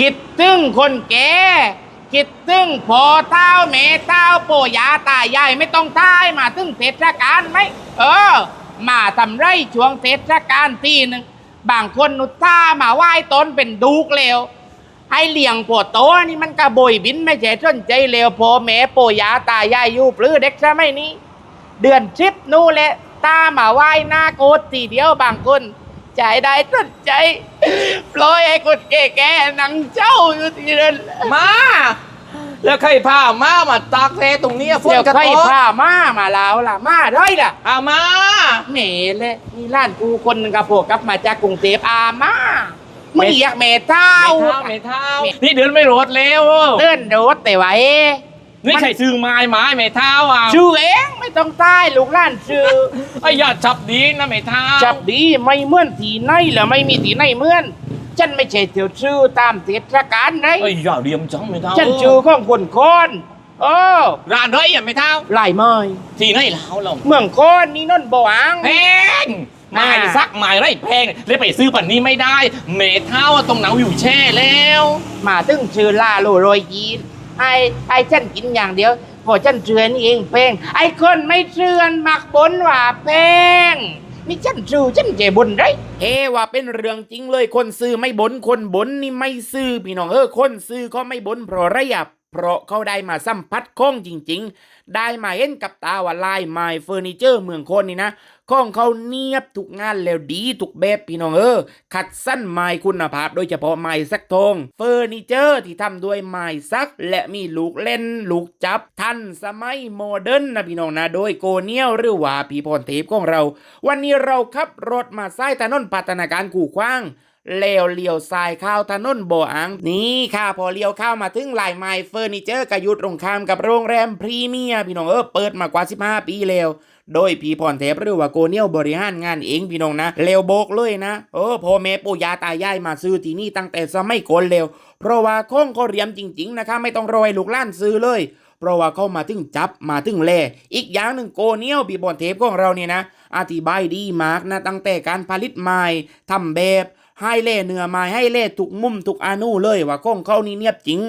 คิดถึงคนแก่คิดถึงพอเท้าแม่เท้าปู่ยาตายายไม่ต้องท้ายมาถึงเทศกาลไหมเออ มาทำไรช่วงเทศกาลทีหนึ่งบางคนนุท่ามาไหว้ต้นเป็นดูกเลวให้เลี้ยงปวดโตนี่มันกระบอยบินไม่ใช่สนใจเลวพอแม่ปู่ยาตายายอยู่ปลื้อเด็กใช่ไหมนี้ เดือนทริปนู่นแหละตามาไหว้หน้าโกดีเดียวบางคนใจได้สนใจ ปล่อยให้คนแก่ๆนังเจ้าอยู่ที่นั่นมา แล้วใครพามามาตากแท้ตรงเนี้ยฝนเดี๋ยวกระใครตกพามามาแล้วล่ะมาได้ล่ะอามาเหม่เลยมีร้านกูคนหนึงกับพวกกลับมาจากกรุงเทพอามาไม่อยากเมเท้าไม่เท้าไม่เท้านี่เดินไม่รถแล้ว เลื่อนรถแต่ว่าเอ๊ะ นี่ใครซื้อไม้ไม้ไม่เท้าอะชื่อเองไม่ต้องใต้ลูกหล้านชื่อไอ้ยอย่าจับดีนะไม่เท้าจับดีไม่เหมือนทีไหนหรือไม่มีทีไหนเหมือนฉันไม่ใช่เที่ยวชื่อตามเทศกาลไหนไอ้ยอย่าเรียมจังไม่เท้าฉันชื่อของคนคนโอ้ร้านเฮ้ยอะไม่เท้าลายไม้ที่ไหนแล้วเราเมืองคนนี่นนท์บวางแพงไม้ซักไม้ไรแพงเลยไปซื้อปันนี้ไม่ได้ เมเท้าอะตรงหนาวอยู่แช่แล้ว มาถึงชื่อลาโลโรยยีน ไอ้ไอ้ฉันกินอย่างเดียวพอฉันเชื่อนเองเพลงไอ้คนไม่เชื่อนมักบนว่าเพลงนี่ฉันซื้อฉันเจบนได้เฮว่าเป็นเรื่องจริงเลยคนซื้อไม่บนคนบนนี่ไม่ซื้อพี่น้องเออคนซื้อเขาไม่บนเพราะระไรอะ เพราะเขาได้มาสัมผัสของจริง ๆ ได้มาเห็นกับตาว่าลายไม้เฟอร์นิเจอร์เมืองคนนี่นะของเขาเนียบทุกงานแล้วดีทุกแบบพี่น้องเออขัดสั้นไม้คุณภาพ โดยเฉพาะไม้สักทองเฟอร์นิเจอร์ที่ทำด้วยไม้ซัก และมีลูกเล่น ลูกจับทันสมัยโมเดิร์นนะพี่น้องนะโดยโกเนียลหรือว่าผีพรเทพของเรา วันนี้เราขับรถมาสายถนนพัฒนาการกู่ขว้าง แล้วเลียวซ้ายข้าวถนนโบอัง นี่ค่ะ พอเลี้ยวเข้ามาถึงลายไม้เฟอร์นิเจอร์กยุดตรงข้ามกับโรงแรมพรีเมียร์พี่น้องเออเปิดมากว่า 15 ปีแล้วโดยพี่พรเทพหรือว่าโกเนียลบริหารงานเองพี่น้องนะเร็วโบกเลยนะเออพ่อแม่ปู่ย่าตายายมาซื้อที่นี่ตั้งแต่สมัยก่อนเร็วเพราะว่าข้งเขาเรียมจริง ๆ นะคะไม่ต้องรอให้ลูกล้านซื้อเลยเพราะว่าเข้ามาถึงจับมาถึงแล่อีกอย่างหนึ่งโกเนียลพี่บอลเทปของเราเนี่ยนะอธิบายดีมากนะตั้งแต่การผลิตไม้ทำแบบ ให้เล่เนื้อไม้ให้เล่ถูกมุมถูกอนุเลยว่าของเขานี่เนียบจริง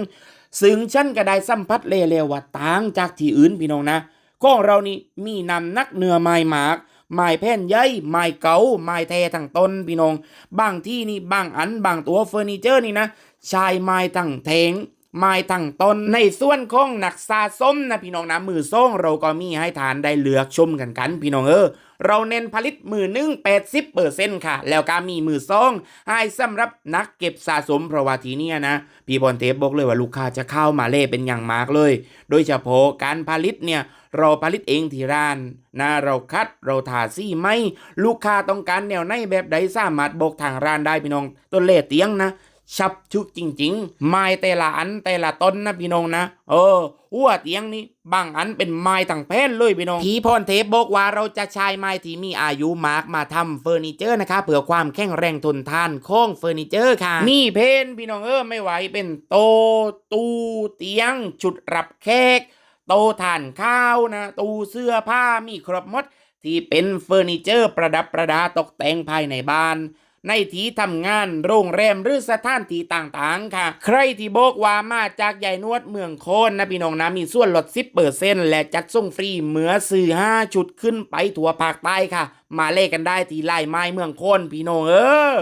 ซึ่งฉันก็ได้สัมผัสเล่ๆว่าต่างจากที่อื่นพี่น้องนะก้องเรานี่มีนำนักเนื้อไม้หมากไม้แผ่นใหญ่ไม้เก่าไม้แท้ทั้งต้นพี่น้องบางที่นี่บางอันบางตัวเฟอร์นิเจอร์นี่นะชายไม้ตั้งแทง ไม้ตั้งต้นในส่วนของหนักสะสมนะพี่น้องนะมือส่งเราก็มีให้ทานได้เลือกชมกันกัน พี่น้องเออเราเน้นผลิตมือหนึ่งแปดสิบเปอร์เซ็นต์ค่ะ แล้วก็มีมือซองให้สำหรับนักเก็บสะสมเพราะว่าทีเนี้ยนะ พี่บอลเทปบอกเลยว่าลูกค้าจะเข้ามาเล่เป็นอย่างมากเลย โดยเฉพาะการผลิตเนี่ย เราผลิตเองที่ร้านนะเราคัดเราทาซี่ไหมลูกค้าต้องการแนวไหนแบบใดสามารถบอกทางร้านได้พี่น้องต้นเล่เตียงนะ ชับชุกจริงๆ ไม้แต่ละอันแต่ละต้นนะพี่น้องนะ เออหัวเตียงนี่บางอันเป็นไม้ต่างแผ่นเลยพี่น้องผีพรเทพบอกว่าเราจะใช้ไม้ที่มีอายุมากมาทำเฟอร์นิเจอร์นะคะเพื่อความแข็งแรงทนทานของเฟอร์นิเจอร์ค่ะมีเพนพี่น้องเออไม่ไหวเป็นโตตู้เตียง ชุดรับแขกโตทานข้าวนะตู้เสื้อผ้ามีครบหมดที่เป็นเฟอร์นิเจอร์ประดับประดาตกแต่งภายในบ้าน ในที่ทำงานโรงแรมหรือสถานที่ต่างๆ ค่ะ ใครที่บอกว่ามาจากใหญ่นวดเมืองโคนนะพี่น้องนะมีส่วนลด 10%และจัดส่งฟรีเหมือซื้อ5 ชุดขึ้นไปทั่วภาคใต้ค่ะ มาเล่กันได้ที่ไล่ไม้เมืองโคนพี่น้องเออ